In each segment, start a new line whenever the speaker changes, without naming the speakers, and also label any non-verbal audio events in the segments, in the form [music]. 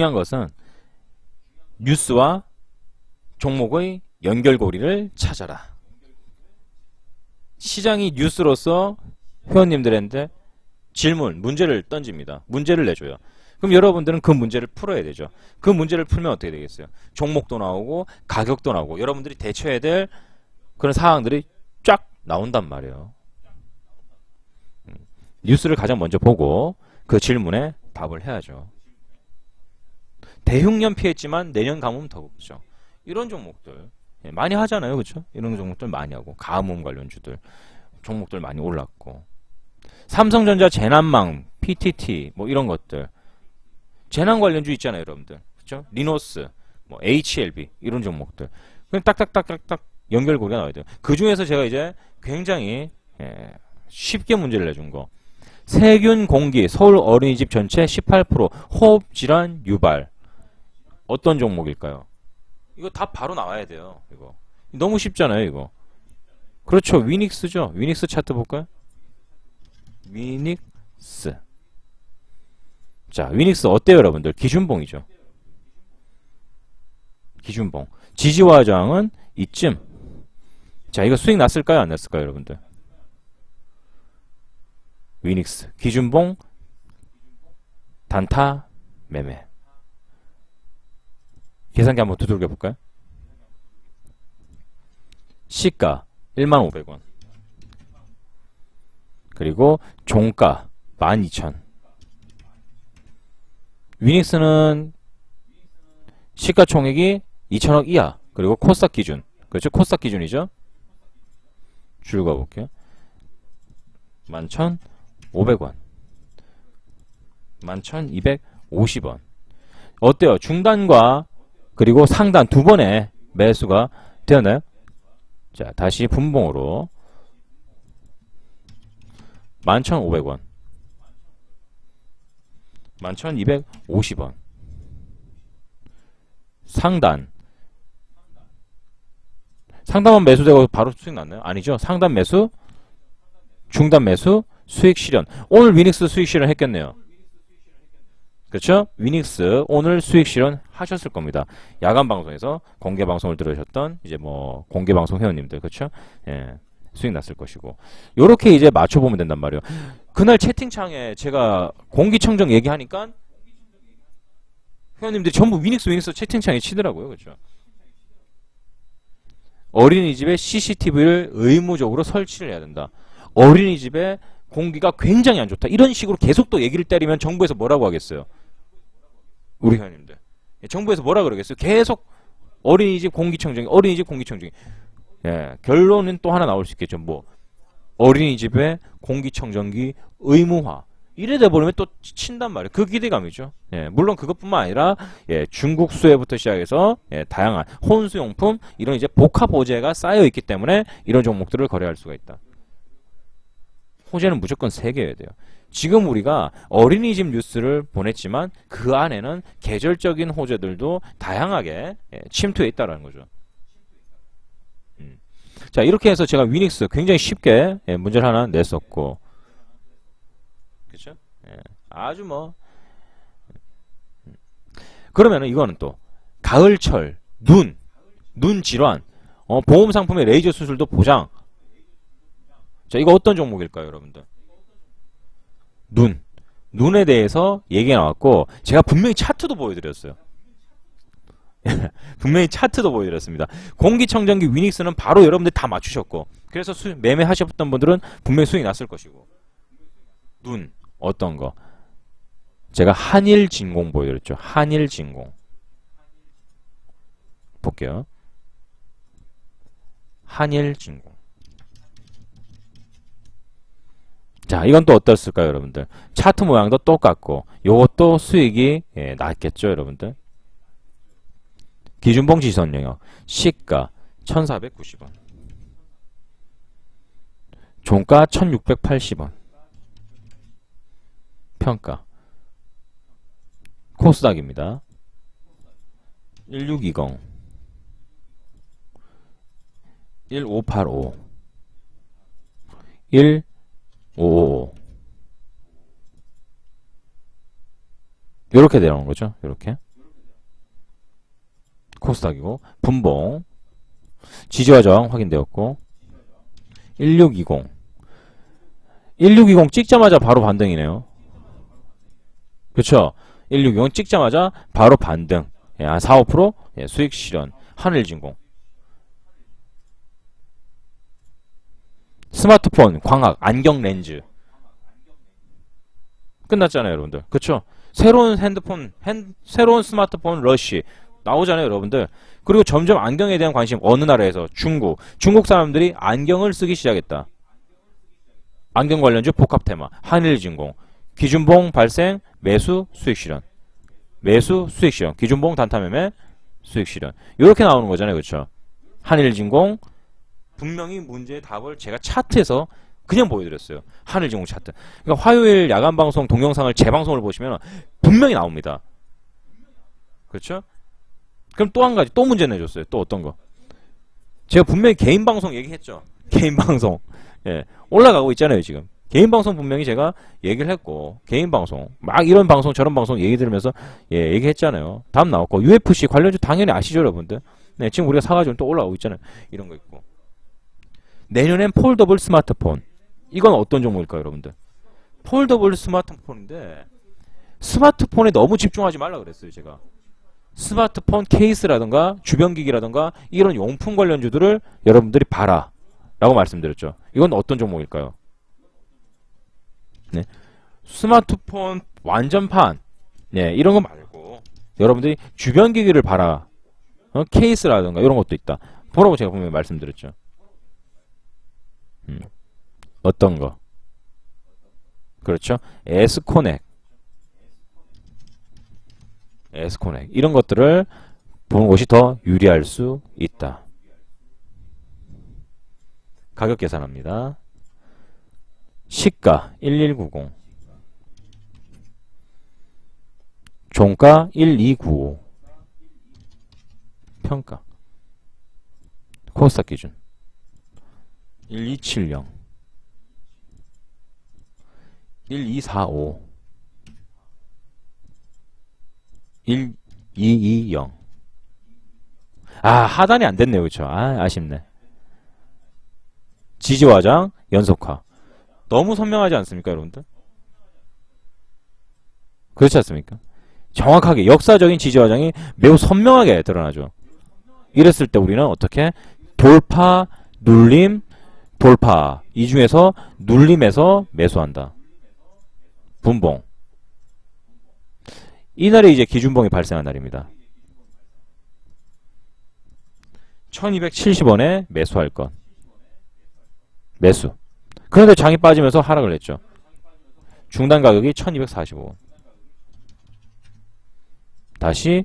중요한 것은 뉴스와 종목의 연결고리를 찾아라. 시장이 뉴스로서 회원님들한테 질문, 문제를 던집니다. 문제를 내줘요. 그럼 여러분들은 그 문제를 풀어야 되죠. 그 문제를 풀면 어떻게 되겠어요? 종목도 나오고 가격도 나오고 여러분들이 대처해야 될 그런 사항들이 쫙 나온단 말이에요. 음, 뉴스를 가장 먼저 보고 그 질문에 답을 해야죠. 대흉년 피했지만 내년 가뭄 더 곱죠. 이런 종목들 예, 많이 하잖아요, 그렇죠? 이런 종목들 많이 하고 가뭄 관련주들 종목들 많이 올랐고 삼성전자 재난망, PTT 뭐 이런 것들 재난 관련주 있잖아요, 여러분들. 그렇죠? 리노스, 뭐 HLB 이런 종목들. 그냥 딱딱딱딱딱 연결고리가 나와야 돼요. 그 중에서 제가 이제 굉장히 예, 쉽게 문제를 내준 거. 세균 공기 서울 어린이집 전체 18% 호흡 질환 유발. 어떤 종목일까요? 이거 답 바로 나와야 돼요. 이거 너무 쉽잖아요, 이거. 그렇죠, 위닉스죠. 위닉스 차트 볼까요? 위닉스. 자, 위닉스 어때요, 여러분들? 기준봉이죠. 기준봉. 지지와 저항은 이쯤. 자, 이거 수익 났을까요, 안 났을까요, 여러분들? 위닉스. 기준봉 단타 매매. 계산기 한번 두들겨 볼까요? 시가 15,500원. 그리고 종가 12,000. 위닉스는 시가총액이 2천억 이하 그리고 코스닥 기준. 그렇죠? 코스닥 기준이죠? 줄 가볼게요. 11,500원. 11,250원. 어때요? 중단과 그리고 상단 두 번의 매수가 되었나요 자 다시 분봉으로 11,500원 11,250원. 상단. 상단만 매수되고 바로 수익 났나요? 아니죠. 상단 매수, 중단 매수, 수익 실현. 오늘 위닉스 수익 실현 했겠네요. 그렇죠? 위닉스 오늘 수익 실현 하셨을 겁니다. 야간 방송에서 공개 방송을 들으셨던 이제 뭐 공개 방송 회원님들 그렇죠? 예. 수익 났을 것이고. 요렇게 이제 맞춰 보면 된단 말이에요. 그날 채팅창에 제가 공기청정 얘기하니까 회원님들이 전부 위닉스 위닉스 채팅창에 치더라고요. 그렇죠? 어린이집에 CCTV를 의무적으로 설치를 해야 된다. 어린이집에 공기가 굉장히 안 좋다. 이런 식으로 계속 또 얘기를 때리면 정부에서 뭐라고 하겠어요? 우리 회원님들. 정부에서 뭐라 그러겠어요? 계속 어린이집 공기청정기, 어린이집 공기청정기. 예, 결론은 또 하나 나올 수 있겠죠. 뭐 어린이집에 공기청정기 의무화 이래 돼 버리면 또 친단 말이에요. 그 기대감이죠. 예, 물론 그것뿐만 아니라 예, 중국 수혜부터 시작해서 예, 다양한 혼수용품 이런 이제 복합 호재가 쌓여 있기 때문에 이런 종목들을 거래할 수가 있다. 호재는 무조건 세 개여야 돼요. 지금 우리가 어린이집 뉴스를 보냈지만 그 안에는 계절적인 호재들도 다양하게 예, 침투해 있다라는 거죠. 자 이렇게 해서 제가 위닉스 굉장히 쉽게 예, 문제를 하나 냈었고 그렇죠? 예, 아주 뭐 그러면은 이거는 또 가을철 눈, 눈 질환, 어, 보험 상품의 레이저 수술도 보장. 자 이거 어떤 종목일까요, 여러분들? 눈, 눈에 대해서 얘기가 나왔고 제가 분명히 차트도 보여드렸어요. [laughs] 분명히 차트도 보여드렸습니다. 공기청정기 위닉스는 바로 여러분들 다 맞추셨고 그래서 수, 매매하셨던 분들은 분명히 수익 났을 것이고 눈 어떤 거 제가 한일진공 보여드렸죠. 한일진공 볼게요. 한일진공 자 이건 또 어떻을까요 여러분들? 차트 모양도 똑같고 요것도 수익이 예, 낮겠죠 여러분들? 기준봉 지선 영역 시가 1490원. 종가 1680원. 평가. 코스닥입니다. 1620 1585 1555 이렇게 되는 거죠 이렇게 코스닥이고 분봉 지지와 저항 확인되었고 1620 1620 찍자마자 바로 반등이네요. 그쵸? 1620 찍자마자 바로 반등. 예, 한 4, 5% 예, 수익 실현. 하늘진공. 스마트폰, 광학, 안경 렌즈. 끝났잖아요, 여러분들. 그쵸? 새로운 핸드폰, 핸, 새로운 스마트폰 러쉬. 나오잖아요, 여러분들. 그리고 점점 안경에 대한 관심 어느 나라에서 중국. 중국 사람들이 안경을 쓰기 시작했다. 안경 관련주 복합 테마. 한일진공. 기준봉 발생, 매수, 수익 실현. 매수, 수익 실현. 기준봉 단타 매매, 수익 실현. 이렇게 나오는 거잖아요, 그렇죠? 한일진공 분명히 문제의 답을 제가 차트에서 그냥 보여드렸어요. 한일진공 차트. 그러니까 화요일 야간 방송 동영상을 재방송을 보시면 분명히 나옵니다. 그렇죠? 그럼 또 한 가지 또 문제 내줬어요. 또 어떤 거? 제가 분명히 개인 방송 얘기했죠. [laughs] 개인 방송. 예. 올라가고 있잖아요, 지금. 개인 방송 분명히 제가 얘기를 했고, 개인 방송. 막 이런 방송, 저런 방송 얘기 들으면서, 예, 얘기했잖아요. 다음 나왔고, UFC 관련주 당연히 아시죠, 여러분들? 네, 지금 우리가 사가지고 또 올라오고 있잖아요. 이런 거 있고. 내년엔 폴더블 스마트폰. 이건 어떤 종목일까요, 여러분들? 폴더블 스마트폰인데, 스마트폰에 너무 집중하지 말라 그랬어요, 제가. 스마트폰 케이스라든가 주변기기라든가 이런 용품 관련주들을 여러분들이 봐라 라고 말씀드렸죠. 이건 어떤 종목일까요? 네. 스마트폰 완전판 네, 이런 거 말고 여러분들이 주변기기를 봐라 어? 케이스라든가 이런 것도 있다. 보라고 제가 분명히 말씀드렸죠. 음. 어떤 거? 그렇죠. 에스코넥 에스코넥 이런 것들을 보는 것이 더 유리할 수 있다. 가격 계산합니다. 시가 1190 종가 1295 평가 코스닥 기준 1270 1245 1220 아, 하단이 안 됐네요. 그쵸? 아, 아쉽네. 지지화장, 연속화. 너무 선명하지 않습니까, 여러분들? 그렇지 않습니까? 정확하게, 역사적인 지지화장이 매우 선명하게 드러나죠. 이랬을 때 우리는 어떻게? 돌파, 눌림, 돌파. 이 중에서 눌림에서 매수한다. 분봉. 이날이 이제 기준봉이 발생한 날입니다. 1270원에 매수할 것. 매수. 그런데 장이 빠지면서 하락을 했죠. 중단 가격이 1245원. 다시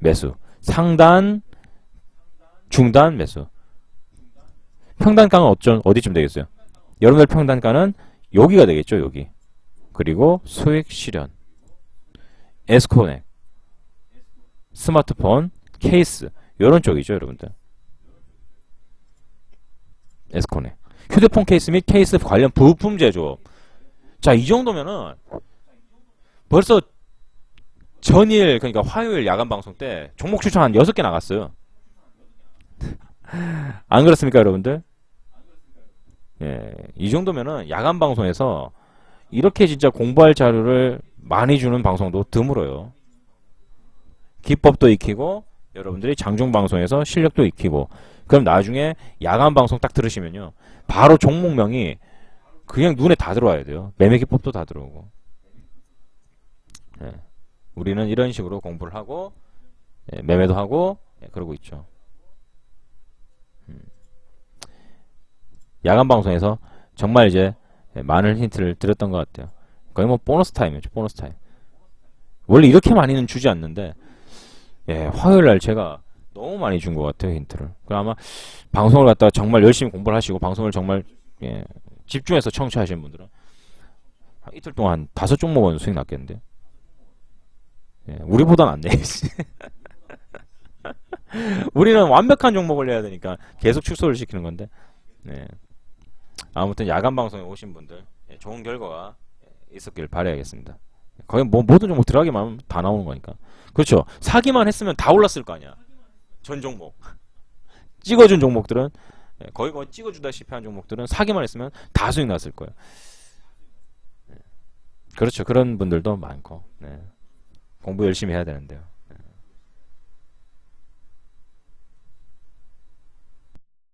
매수. 상단, 중단, 매수. 평단가는 어쩌, 어디쯤 되겠어요? 여러분들 평단가는 여기가 되겠죠, 여기. 그리고 수익 실현. 에스코넥. 스마트폰, 케이스. 요런 쪽이죠, 여러분들. 에스코넥. 휴대폰 케이스 및 케이스 관련 부품 제조업. 자, 이 정도면은 벌써 전일 그러니까 화요일 야간 방송 때 종목 추천 한 6개 나갔어요. 안 그렇습니까, 여러분들? 예. 이 정도면은 야간 방송에서 이렇게 진짜 공부할 자료를 많이 주는 방송도 드물어요. 기법도 익히고 여러분들이 장중 방송에서 실력도 익히고 그럼 나중에 야간 방송 딱 들으시면요. 바로 종목명이 그냥 눈에 다 들어와야 돼요. 매매 기법도 다 들어오고. 예. 우리는 이런 식으로 공부를 하고 예, 매매도 하고 예, 그러고 있죠. 야간 방송에서 정말 이제 예, 많은 힌트를 드렸던 것 같아요. 거의 뭐 보너스 타임이죠. 보너스 타임. 원래 이렇게 많이는 주지 않는데 예, 화요일 날 제가 너무 많이 준 것 같아요 힌트를. 그럼 아마 방송을 갖다가 정말 열심히 공부를 하시고 방송을 정말 예, 집중해서 청취하시는 분들은 한 이틀 동안 한 다섯 종목은 수익 났겠는데. 예, 우리보단 안 내. [laughs] 우리는 완벽한 종목을 내야 되니까 계속 축소를 시키는 건데. 네. 아무튼 야간 방송에 오신 분들 예, 좋은 결과가 예, 있었길 바라야겠습니다. 거의 뭐 모든 종목 들어가기만 하면 다 나오는 거니까. 그렇죠. 사기만 했으면 다 올랐을 거 아니야. 전 종목. [laughs] 찍어준 종목들은 예, 거의 거의 찍어주다시피 한 종목들은 사기만 했으면 다 수익 났을 거예요. 예. 그렇죠. 그런 분들도 많고. 네. 공부 열심히 해야 되는데요.